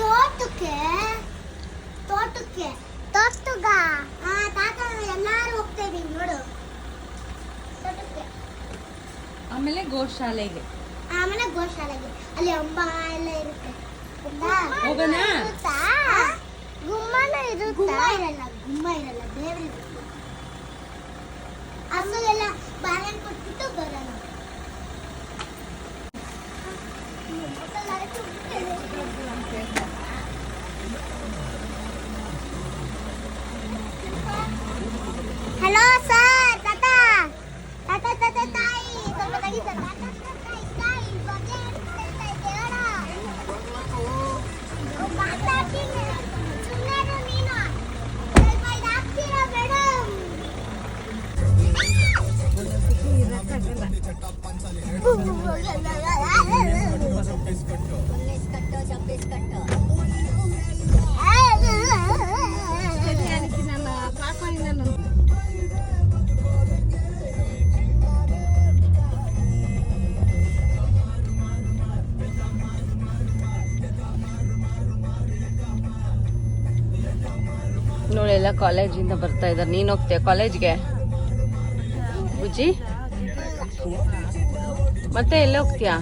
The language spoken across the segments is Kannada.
ತೋಟಕ್ಕೆ ತೋಟಕ್ಕೆ ತೋಟಗ. ಹಾ ತಾತ ಎಲ್ಲಾರು ಹೋಗ್ತಾ ಇದೀವಿ ನೋಡು. ತೋಟಕ್ಕೆ. ಆಮೇಲೆ ಗೋಶಾಲೆಗೆ. ಆಮೇಲೆ ಗೋಶಾಲೆಗೆ. ಅಲ್ಲಿ ಅಂಬ ಎಲ್ಲ ಇರುತ್ತೆ? ಹೋಗೋಣ? ಗುಮ್ಮನ ಇರುತ್ತಾ? ಗುಮ್ಮ ಇರಲ್ಲ ಗುಮ್ಮ ಇರಲ್ಲ ದೇವ್ರ ಹಸುಗೆಲ್ಲ ಬಾಳೆಹಣ್ಣು ಕೊಟ್ಬಿಟ್ಟು ಬರೋಣ. ಹಲೋ ಸರ್ ತಾತ ತಾತ ತಾತ ತಾಯಿ ಸ್ವಲ್ಪ ತೆಗಿ ಸರ್ ತಾತ ತಾಯಿ ತಾಯಿ ಬಗ್ಗೆ ಹೇಳ್ತಾ ಇದ್ದೆ ಹೇಳು ಮಾತಾಡ್ತೀನಿ ಸುಮ್ಮನೆ ನೀನು ಸ್ವಲ್ಪ ಇದು ಹಾಕ್ತೀರಾ ಮೇಡಮ್ ನೋಡಿ ಎಲ್ಲ ಕಾಲೇಜಿಂದ ಬರ್ತಾ ಇದ್ದಾರೆ. ನೀನು ಹೋಗ್ತೀಯ ಕಾಲೇಜ್ಗೆ? ಬುಜ್ಜಿ? ಮತ್ತೆ ಎಲ್ಲ ಹೋಗ್ತೀಯಾ?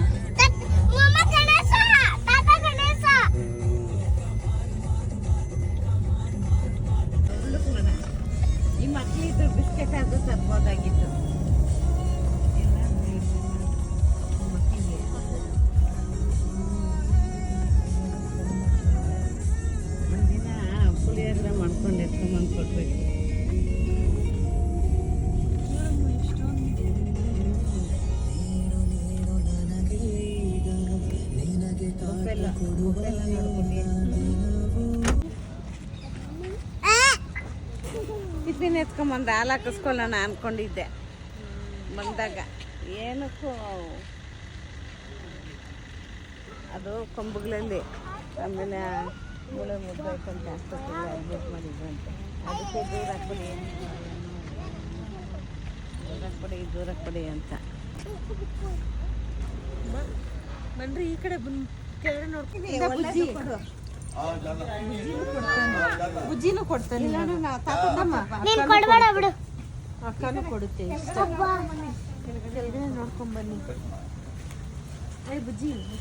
Götür bisküvi de sen buradan getir. Tiffin ಎತ್ಕೊಂಬಂದು ಹಾಲು ಹಾಕಿಸ್ಕೊಳ್ಳೋಣ ಅನ್ಕೊಂಡಿದ್ದೆ. ಬಂದಾಗ ಏನಕ್ಕೂ ಅದು ಕೊಂಬುಗಳಲ್ಲಿ ಆಮೇಲೆ ಮೂಳೆ ಅಂತ ಆಸ್ಪತ್ರೆಗೆ ಅಡ್ಮಿಟ್ ಅಂತ. ಅದಕ್ಕೆ ದೂರ ಹಾಕ್ಬಿಡಿ ದೂರ ಹಾಕ್ಬಿಡಿ ದೂರ ಹಾಕ್ಬಿಡಿ ಅಂತ. ಬನ್ರಿ ಈ ಕಡೆ ಬಂದು ಕೆಳಗಡೆ ನೋಡ್ಕೊಂಡು ಬುಜ್ಜಿನೂ ಕೊಡ್ತೇನೆ. ನೀನು ಬಿಡು. ಅಕ್ಕನು ಕೊಡುತ್ತೆ ನೋಡ್ಕೊಂಡ್ ಬನ್ನಿ. ಏ ಬುಜ್ಜಿ ಈ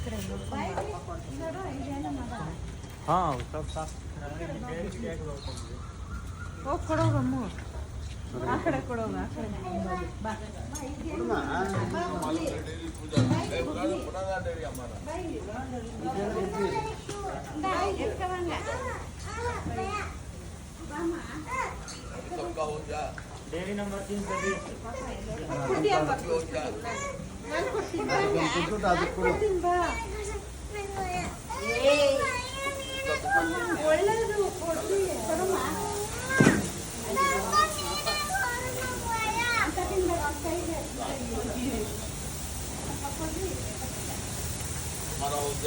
ಹೋಗಿ ಕೊಡೋಗಮ್ಮ అక్కడ కూడా డైరీ నంబర్ తీన్ సర్వీస్ నన్ను కొట్టిందా నన్ను కొట్టిందా ఏ बीस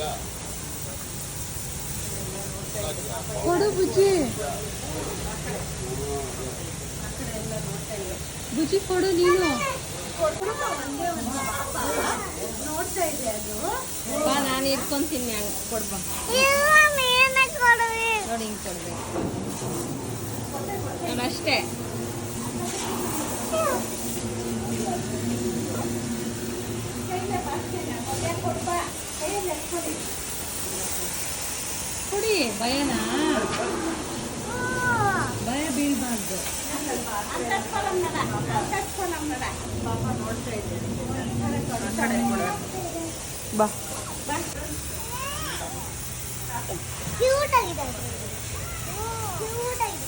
ಕೊಡು ಬುಜ್ಜಿ. ಬುಜ್ಜಿ ಕೊಡು ನೀನು. ಬಾ ನಾನು ಇಟ್ಕೊಂತೀನಿ ಹಂಗೆ ಕೊಡ್ಬಾ. ಇಲ್ಲ ನೀನೇ ಕೊಡುವಿ. ನೋಡಿ ಹಿಂಗೆ ಕೊಡ್ಬೇಕು. ಕೊಡಿ ಭಯನಾ? ಭಯ ಬೀಳ್ಬಾರ್ದು. ಬಾ. ಕ್ಯೂಟ್ ಆಗಿದೆ. ಕ್ಯೂಟ್ ಆಗಿದೆ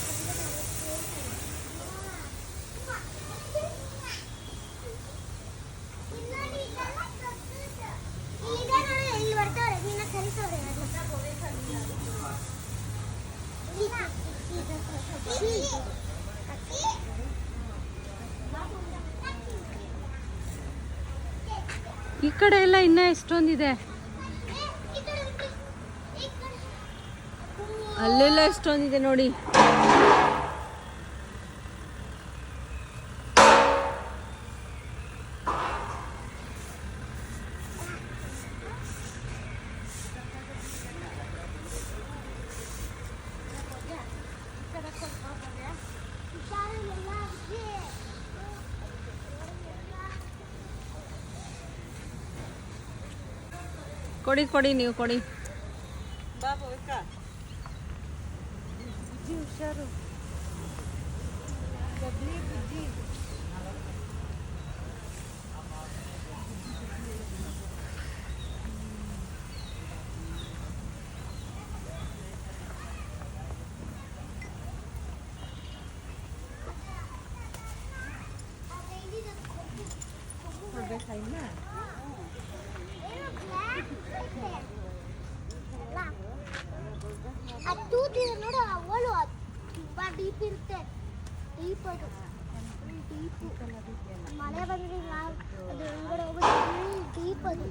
ಈಗ ನೋಡಿ ಇಲ್ಲಿ ಬರ್ತಾವ್ರೆ ನಿನ್ನ ಕಲಿಸೋರೆ ಈ ಕಡೆ ಎಲ್ಲ ಇನ್ನ ಎಷ್ಟೊಂದಿದೆ? ಅಲ್ಲೆಲ್ಲ ಎಷ್ಟೊಂದಿದೆ ನೋಡಿ. ಕೊಡಿ ಕೊಡಿ ನೀವು ಕೊಡಿ ಅದು ಡೀಪ್ ಇರುತ್ತೆ. ಡೀಪ್ ಅದು. ಡೀಪ್ ಮಳೆ ಬಂದ್ರೆ ನಾವು ಅದು. ಒಳಗಡೆ ಹೋಗೋದು ಡೀಪ್ ಅದು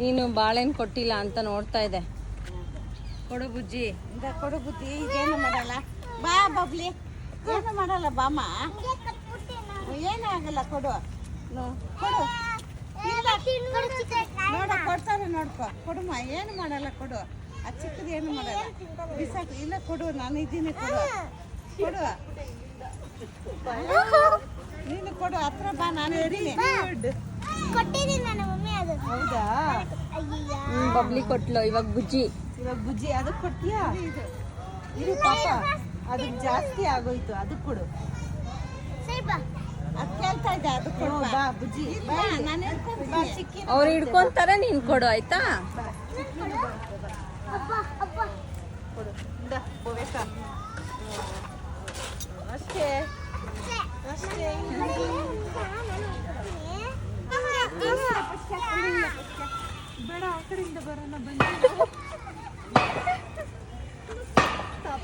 ನೀನು ಬಾಳೆನ್ ಕೊಟ್ಟಿಲ್ಲ ಅಂತ ನೋಡ್ತಾ ಇದೆ ಕೊಡು ಬುಜ್ಜಿ. ಇಂದ ಕೊಡು ಬುದ್ಧಿ ಇದೇನು ಮಾಡಲ್ಲ? ಬಾ ಬಬ್ಲಿ. ಏನು ಮಾಡಲ್ಲ. ಏನು ಆಗಲ್ಲ ಕೊಡು. ನೋ- ಕೊಡು. ನೋಡ ಕೊಡ್ತಾರೆ ನೋಡ್ಕೊ. ಕೊಡುಮ್ಮ ಏನು ಮಾಡಲ್ಲ ಕೊಡು. ಆ ಚಿಕ್ಕದು ಏನು ಮಾಡಲ್ಲ. ಬಿಸಾಕು. ಇಲ್ಲ ಕೊಡು ನಾನು ಇದ್ದೀನಿ ಕೊಡು. ಕೊಡು. ನೀನು ಕೊಡು ಹತ್ರ ಬಾ ನಾನು ಇದ್ದೀನಿ. ಹೌದಾ? ಅಯ್ಯಯ್ಯ ಬಬ್ಲಿ ಕೊಟ್ಲು ಇವಾಗ ಬುಜ್ಜಿ. ಇವಾಗ ಬುಜ್ಜಿ ಅದಕ್ಕೆ ಕೊಡ್ತೀಯಾ? ಇದು ಪಾಪ. ಅದಕ್ಕೆ ಜಾಸ್ತಿ ಆಗೋಯ್ತು ಅದು ಅದು ಕೊಡು ಅವ್ರು ಹಿಡ್ಕೊಂತಾರೆ ನೀನ್ ಕೊಡು ಆಯ್ತಾ? ಅಪ್ಪ ಅಪ್ಪ ಕೊಡು. ಇಂದ ಬೋವೇಕ ಅಷ್ಟೇ. ಅಷ್ಟೇ. ಬೇಡ ಆ ಕಡೆಯಿಂದ ಬರೋಣ ಬನ್ನಿ.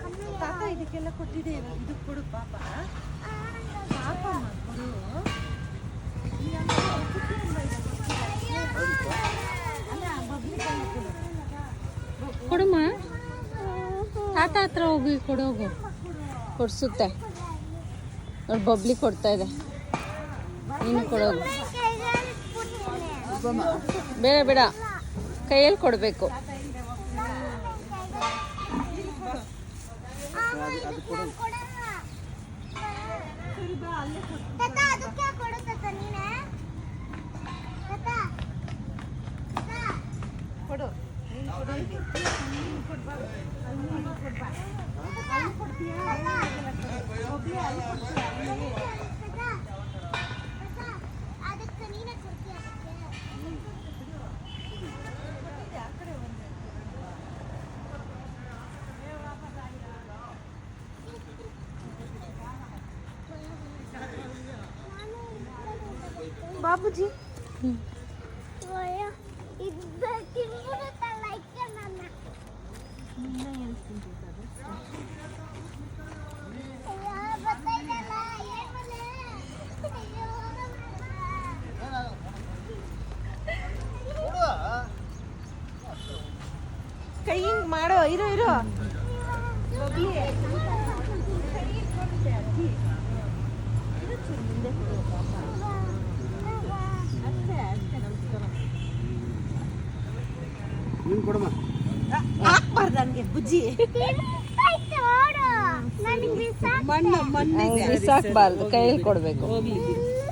ಕೊಟ್ಟೆ ತಾತ ಇದಕ್ಕೆಲ್ಲ ಕೊಟ್ಟಿದೆ ಇವಾಗ. ಇದು ಕೊಡು ಪಾಪ. ಪಾಪ ಕೊಡು. ಇದಕ್ಕೆ. ಕೊಡುಮ್ಮ. ತಾತ ಹತ್ರ ಹೋಗಿ ಕೊಡೋಗು ಕೊಡ್ಸುತ್ತೆ. ಅವ್ರು ಬಬ್ಲಿ ಕೊಡ್ತಾ ಇದೆ. ನೀನು ಕೊಡೋಗು ಬೇಡ ಬೇಡ. ಕೈಯಲ್ಲಿ ಕೊಡಬೇಕು. ಅದಕ್ಕೆ ಕೊಡು. ತಾತ ನೀನೆ? ತಾತ ತಾತ. ಕೊಡು. ನೀನು ಕೊಡು. ನೀನು ಕೊಡ್ಬಾ ಅಲ್ಲಿ ನೀನು ಕೊಡ್ಬಾ ಅಲ್ಲಿ ಕೊಡ್ತೀಯಾ? ಏನಾಗಲ್ಲ ಕೊಡು. ಬಬ್ಲಿ ಅಲ್ಲಿ ಕೊಡ್ತೀಯಾ? ಅಯ್ಯೋ, ಕೈ ಹಿಂಗ್ ಮಾಡೋ ಇರು ಇರು ಹಾಕ್ಬಾರ್ದು ಹಂಗೆ ಬುಜ್ಜಿ ಮಣ್ಣು. ನನಗ್. ಮಣ್ಣು ಬಿಸಾಕ್ಬಾರ್ದು ಕೈಯಲ್ಲಿ ಕೊಡ್ಬೇಕು ಹೋಗ್ಲಿ.